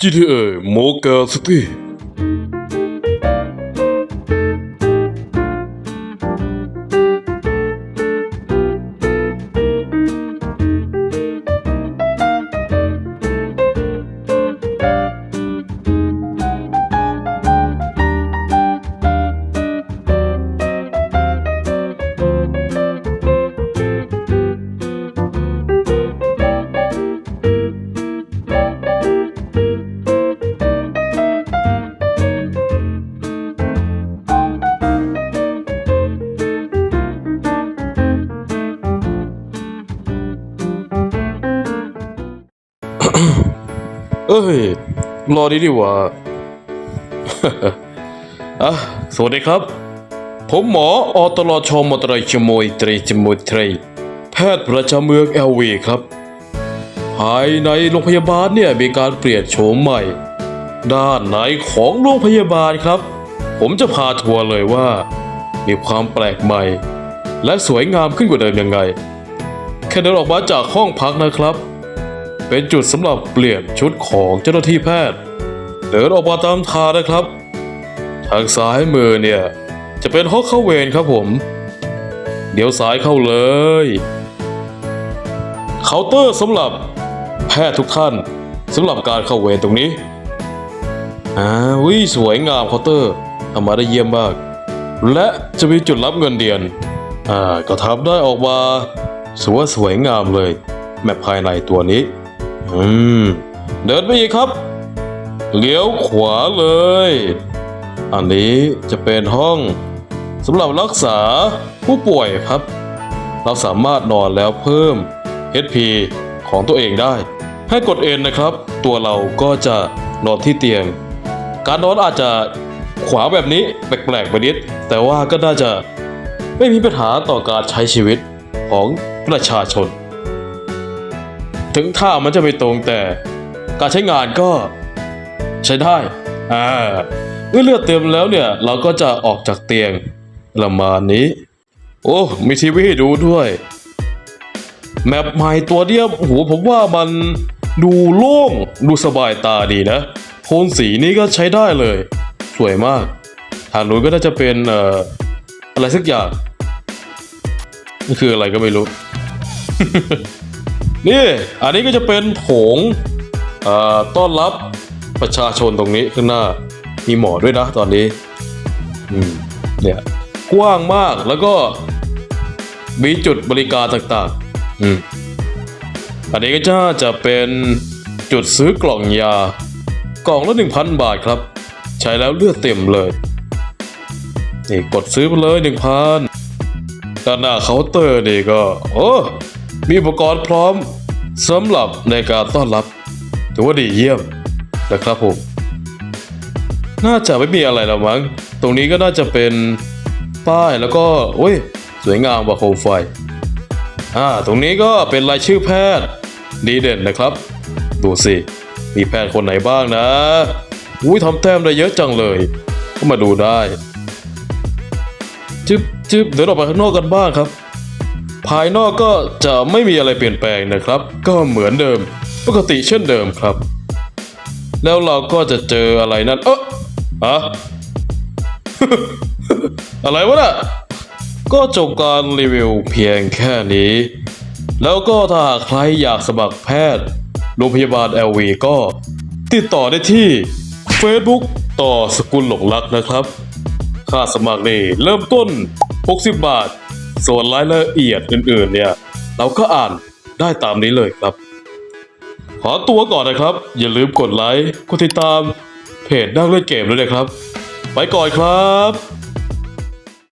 きれい、もうかせて。 เอ้ย รอดีดีว่าอะสวัสดีครับ ผมหมออตลชมตรชมวยตรีจมวยตรีแพทย์ประจำเมืองเอลวีครับ ภายในโรงพยาบาลเนี่ยมีการเปลี่ยนโฉมใหม่ ด้านไหนของโรงพยาบาลครับ ผมจะพาทัวร์เลยว่า มีความแปลกใหม่ และสวยงามขึ้นกว่าเดิมยังไงแค่เดินออกมาจากห้องพักนะครับ เป็นจุดสำหรับเปลี่ยนชุดของเจ้าหน้าที่แพทย์ เดินออกมาตามทางนะครับ ทางซ้ายมือเนี่ย จะเป็นห้องเข้าเวรครับผม เดี๋ยวซ้ายเข้าเลย เคาน์เตอร์สำหรับแพทย์ทุกท่านสำหรับการเข้าเวรตรงนี้อ่าวิสวยงามเคาน์เตอร์ทำมาได้เยี่ยมมาก และจะมีจุดรับเงินเดือนอ่าก็ทำได้ออกมาสวยสวยงามเลย แมปภายในตัวนี้ อืม เดินไปอีกครับ เลี้ยวขวาเลย อันนี้จะเป็นห้องสำหรับรักษาผู้ป่วยครับ เราสามารถนอนแล้วเพิ่ม HP ของตัวเองได้ ให้กดเอนนะครับ ตัวเราก็จะนอนที่เตียง การนอนอาจจะขวาแบบนี้แปลกๆไปนิด แต่ว่าก็น่าจะไม่มีปัญหาต่อการใช้ชีวิตของประชาชน ถึงท่ามันจะไม่ตรงแต่ การใช้งานก็ ใช้ได้อ่าเมื่อเลือดเต็มแล้วเนี่ย เราก็จะออกจากเตียงประมาณนี้ โอ้มีทีวีให้ดูด้วย แมปใหม่ตัวเดียวโอ้โหผมว่ามันดูโล่งดูสบายตาดีนะโทนสีนี้ก็ใช้ได้เลย สวยมาก ทางนู้นก็น่าจะเป็นเอ่ออะไรสักอย่างนี่คืออะไรก็ไม่รู้ นี่ อันนี้ก็จะเป็นโถงต้อนรับประชาชนตรงนี้ข้างหน้ามีหมอด้วยนะตอนนี้เนี่ยกว้างมากแล้วก็มีจุดบริการต่างๆอืมอันนี้ก็จะจะเป็นจุดซื้อกล่องยา กล่องละหนึ่งพันบาทครับ ใช้แล้วเลือดเต็มเลย นี่กดซื้อไปเลยหนึ่งพันด้านหน้าเคาน์เตอร์นี่ก็ โอ้ มีอุปกรณ์พร้อมสำหรับในการต้อนรับ ถือว่าดีเยี่ยมนะครับผม น่าจะไม่มีอะไรแล้วมั้ง ตรงนี้ก็น่าจะเป็นป้ายแล้วก็โอ้ย สวยงามว่าโคมไฟ อ่า ตรงนี้ก็เป็นรายชื่อแพทย์ดีเด่นนะครับ ดูสิ มีแพทย์คนไหนบ้างนะ อุ้ยทำแต้มได้เยอะจังเลย ก็มาดูได้ จึ๊บจึ๊บเดินออกไปข้างนอกกันบ้างครับ ภายนอกก็จะไม่มีอะไรเปลี่ยนแปลงนะครับ ก็เหมือนเดิม ปกติเช่นเดิมครับ แล้วเราก็จะเจออะไรนั่นเอออะอะไรวะน่ะก็จบการรีวิวเพียงแค่นี้ แล้วก็ถ้าหากใครอยากสมัครแพทย์ โรงพยาบาล LV ก็ ติดต่อได้ที่ Facebook ต่อสกุลหลงรักนะครับ ค่าสมัครนี่เริ่มต้น 60 บาท ส่วนรายละเอียดอื่นๆเนี่ย เราก็อ่านได้ตามนี้เลยครับ ขอตัวก่อนนะครับ อย่าลืมกดไลค์กดติดตามเพจนั่งเล่นเกมด้วยนะครับ ไปก่อนครับ